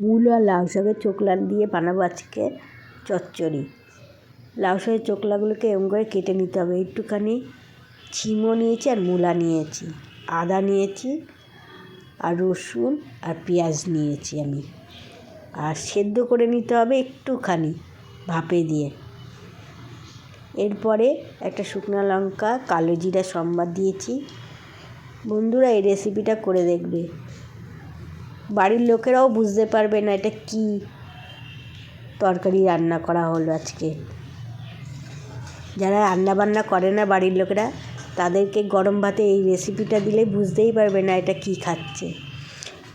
মূল আর লাউ শাকের চোকলা দিয়ে বানাবো আজকে চচ্চড়ি। লাউ শাকের চোকলাগুলোকে এরম করে কেটে নিতে হবে। একটুখানি ছিমো নিয়েছি আর মূলা নিয়েছি। আদা নিয়েছি আর রসুন আর পেঁয়াজ নিয়েছি আমি। আর সেদ্ধ করে নিতে হবে একটুখানি ভাপে দিয়ে। এরপরে একটা শুকনো লঙ্কা, কালো জিরা, সম্বাদ দিয়েছি। বন্ধুরা এই রেসিপিটা করে দেখবে। বাড়ির লোকেরাও বুঝতে পারবে না এটা কি তরকারি রান্না করা হলো আজকে। যারা রান্না বান্না করে না বাড়ির লোকেরা, তাদেরকে গরম ভাতে এই রেসিপিটা দিলে বুঝতেই পারবে না এটা কি খাচ্ছে।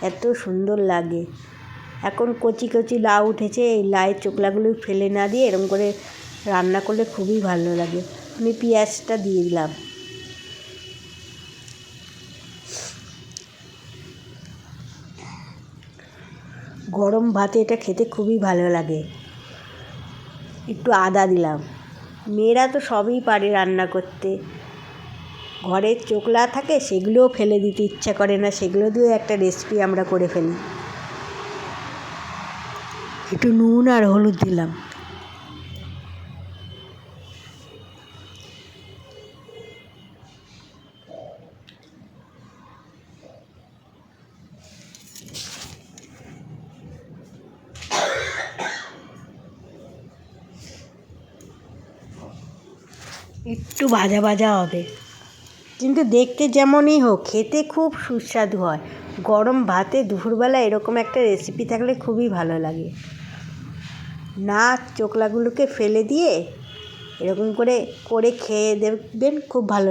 এত সুন্দর লাগে। এখন কচি কচি লাউ উঠেছে, এই লাউয়ের চোকলাগুলো ফেলে না দিয়ে এরম করে রান্না করলে খুবই ভালো লাগে। আমি পেঁয়াজটা দিয়ে দিলাম। গরম ভাতে এটা খেতে খুবই ভালো লাগে। একটু আদা দিলাম। মেয়েরা তো সবই পারে রান্না করতে। ঘরের চোকলা থাকে, সেগুলোও ফেলে দিতে ইচ্ছা করে না। সেগুলো দিয়ে একটা রেসিপি আমরা করে ফেলি। একটু নুন আর হলুদ দিলাম। একটু ভাজা ভাজা হবে। কিন্তু দেখতে যেমনই হোক, খেতে খুব সুস্বাদু হয়। গরম ভাতে দুপুরবেলা এরকম একটা রেসিপি থাকলে খুবই ভালো লাগে। না চোকলাগুলোকে ফেলে দিয়ে এরকম করে করে খেয়ে দেখবেন খুব ভালো